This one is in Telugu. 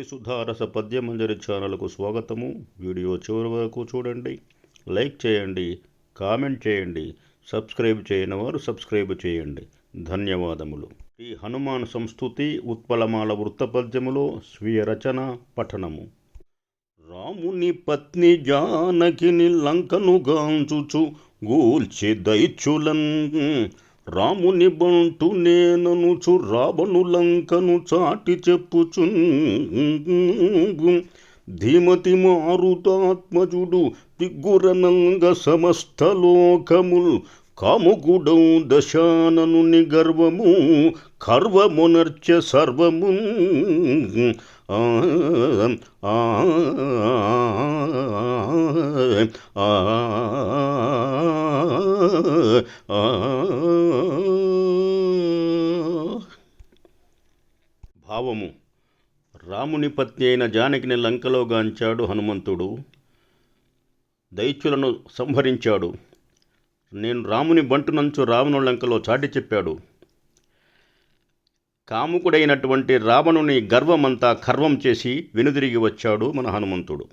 భక్తి సుధారస పద్యమంజరి ఛానల్కు స్వాగతము. వీడియో చివరి వరకు చూడండి. లైక్ చేయండి కామెంట్ చేయండి సబ్స్క్రైబ్ చేయని వారు సబ్స్క్రైబ్ చేయండి. ధన్యవాదములు. ఈ హనుమాన్ సంస్థుతి ఉత్పలమాల వృత్తపద్యములో స్వీయ రచన పఠనము. రాముని పత్ని జానకిని లంకను గాంచుచు గూల్చి దైత్యులన్ రాముని బంటు నేననుచు రావణు లంకను చాటి చెప్పుచున్ ధీమతి మారుతాత్మజుడు దిగ్గురనంగ సమస్త లోకముల్. కాముగుడౌ దశాననుని గర్వము కర్వమునర్చ సర్వము. ఆ ఆ భావము. రాముని పత్ని అయిన జానకిని లంకలో గాంచాడు హనుమంతుడు. దైత్యులను సంహరించాడు. నేను రాముని బంటునంచు రావణు లంకలో చాటి చెప్పాడు. కాముకుడైనటువంటి రావణుని గర్వమంతా ఖర్వం చేసి వెనుదిరిగి వచ్చాడు మన హనుమంతుడు.